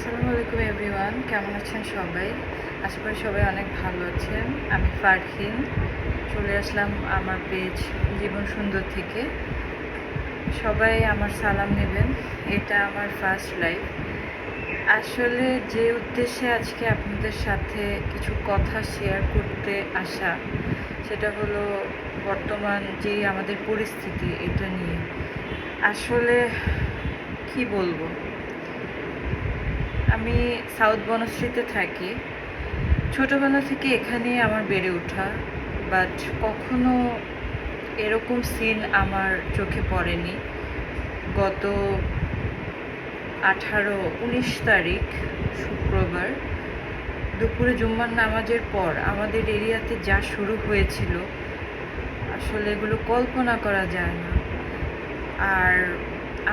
আসসালামু আলাইকুম, এভরিওয়ান। কেমন আছেন সবাই? আশা করি সবাই অনেক ভালো আছেন। আমি ফারহিন। চলে আসলাম আমার পেজ জীবন সুন্দর থেকে। সবাই আমার সালাম নেবেন। এটা আমার ফার্স্ট লাইফ আসলে যে উদ্দেশ্যে আজকে আপনাদের সাথে কিছু কথা শেয়ার করতে আসা, সেটা হলো বর্তমান যে আমাদের পরিস্থিতি, এটা নিয়ে। আসলে কি বলব? আমি সাউথ বনশ্রীতে থাকি। ছোটবেলা থেকে এখানে আমার বেড়ে ওঠা বাট কখনো এরকম সিন আমার চোখে পড়েনি। গত আঠারো, উনিশ তারিখ, শুক্রবার, দুপুরে জুম্মার নামাজের পর আমাদের এরিয়াতে যা শুরু হয়েছিল, আসলে এগুলো কল্পনা করা যায় না। আর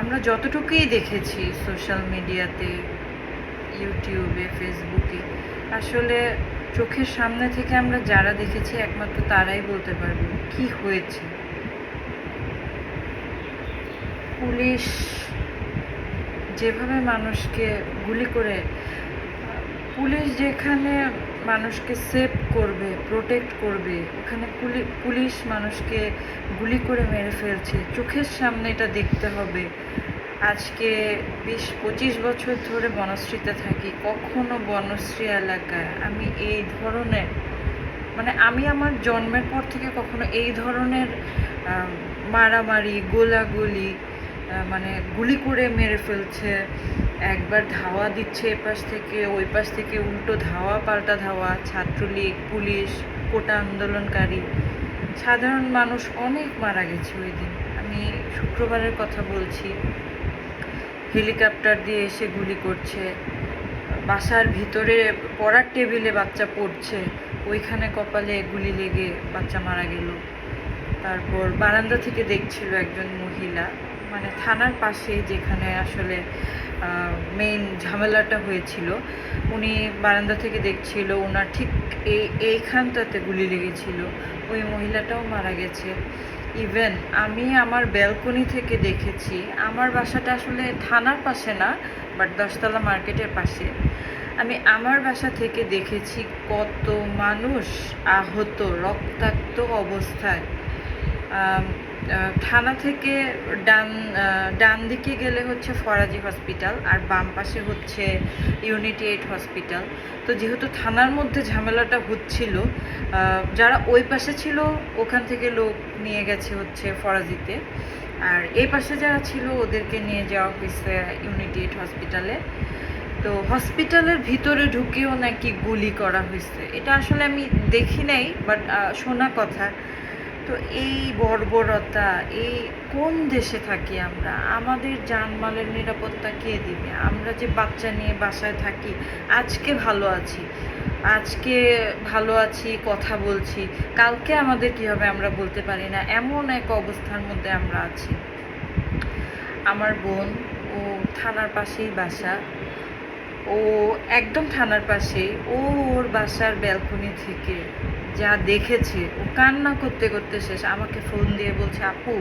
আমরা যতটুকুই দেখেছি সোশ্যাল মিডিয়াতে ইউটিউবে ফেসবুকে আসলে চোখের সামনে থেকে আমরা যারা দেখেছি, একমাত্র তারাই বলতে পারবে কি হয়েছে। পুলিশ যেভাবে মানুষকে গুলি করে, পুলিশ যেখানে মানুষকে সেভ করবে প্রোটেক্ট করবে, ওখানে পুলিশ মানুষকে গুলি করে মেরে ফেলছে। চোখের সামনে এটা দেখতে হবে। আজকে বিশ পঁচিশ বছর ধরে বনশ্রীতে থাকি, কখনো বনশ্রী এলাকায়। আমি এই ধরনের মানে আমি আমার জন্মের পর থেকে কখনো এই ধরনের মারামারি, গোলাগুলি মানে গুলি করে মেরে ফেলছে। একবার ধাওয়া দিচ্ছে এপাশ থেকে ওই পাশ থেকে উল্টো ধাওয়া, পাল্টা ধাওয়া, ছাত্রলীগ, পুলিশ, কোটা আন্দোলনকারী। সাধারণ মানুষ অনেক মারা গেছে ওই দিন আমি শুক্রবারের কথা বলছি। হেলিকপ্টার দিয়ে এসে গুলি করছে। বাসার ভিতরে পড়ার টেবিলে বাচ্চা পড়ছে। ওইখানে কপালে গুলি লেগে বাচ্চা মারা গেল। তারপর বারান্দা থেকে দেখছিল একজন মহিলা। মানে থানার পাশে যেখানে আসলে মেইন ঝামেলাটা হয়েছিল। উনি বারান্দা থেকে দেখছিল ওনার ঠিক এই, এইখানটাতে গুলি লেগেছিল। ওই মহিলাটাও মারা গেছে। ইভেন আমি আমার ব্যালকনি থেকে দেখেছি, আমার বাসাটা আসলে থানার পাশে না বাট দশতলা মার্কেটের পাশে। আমি আমার বাসা থেকে দেখেছি কত মানুষ আহত, রক্তাক্ত অবস্থায়। থানা থেকে ডান ডান দিকে গেলে হচ্ছে ফরাজি হসপিটাল আর বাম পাশে হচ্ছে ইউনিটি এইট হসপিটাল। তো যেহেতু থানার মধ্যে ঝামেলাটা হচ্ছিল যারা ওই পাশে ছিল ওখান থেকে লোক নিয়ে গেছে হচ্ছে ফরাজিতে। আর এই পাশে যারা ছিল ওদেরকে নিয়ে যাওয়া হয়েছে ইউনিটি এইট হসপিটালে। তো হসপিটালের ভিতরে ঢুকেও নাকি গুলি করা হয়েছে। এটা আসলে আমি দেখি নাই বাট শোনা কথা। তো এই বর্বরতা, এই কোন দেশে থাকি আমরা? আমাদের জানমালের নিরাপত্তা কে দিবে? আমরা যে বাচ্চা নিয়ে বাসায় থাকি, আজকে ভালো আছি, আজকে ভালো আছি, কথা বলছি, কালকে আমাদের কি হবে আমরা বলতে পারি না, এমন এক অবস্থার মধ্যে আমরা আছি। আমার বোন, ও থানার পাশেই বাসা, ও একদম থানার পাশেই, ও ওর বাসার ব্যালকনি থেকে যা দেখেছে, ও কান্না করতে করতে শেষ। আমাকে ফোন দিয়ে বলছে, আপু,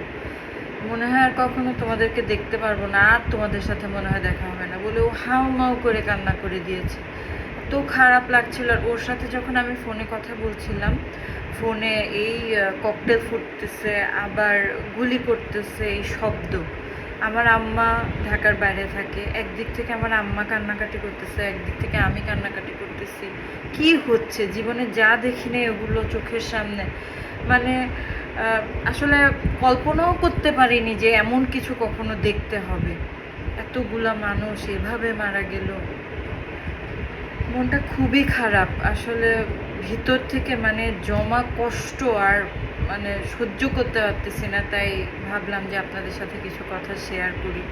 মনে হয় আর কখনো তোমাদেরকে দেখতে পারব না, আর তোমাদের সাথে মনে হয় দেখা হবে না। বলে ও হাউ মাউ করে কান্না করে দিয়েছে। তো খারাপ লাগছিল। আর ওর সাথে যখন আমি ফোনে কথা বলছিলাম ফোনে এই ককটেল ফুটতেছে, আবার গুলি করতেছে এই শব্দ। আমার আম্মা ঢাকার বাইরে থাকে। একদিক থেকে আমার আম্মা কান্নাকাটি করতেছে, একদিক থেকে আমি কান্নাকাটি করতেছি। কি হচ্ছে? জীবনে যা দেখি না এগুলো চোখের সামনে। মানে আসলে কল্পনাও করতে পারিনি যে এমন কিছু কখনো দেখতে হবে। এতগুলা মানুষ এভাবে মারা গেল। মনটা খুবই খারাপ। আসলে ভিতর থেকে মানে জমা কষ্ট আর মানে সহ্য করতে পারতেছি না, তাই ভাবলাম যে আপনাদের সাথে কিছু কথা শেয়ার করি।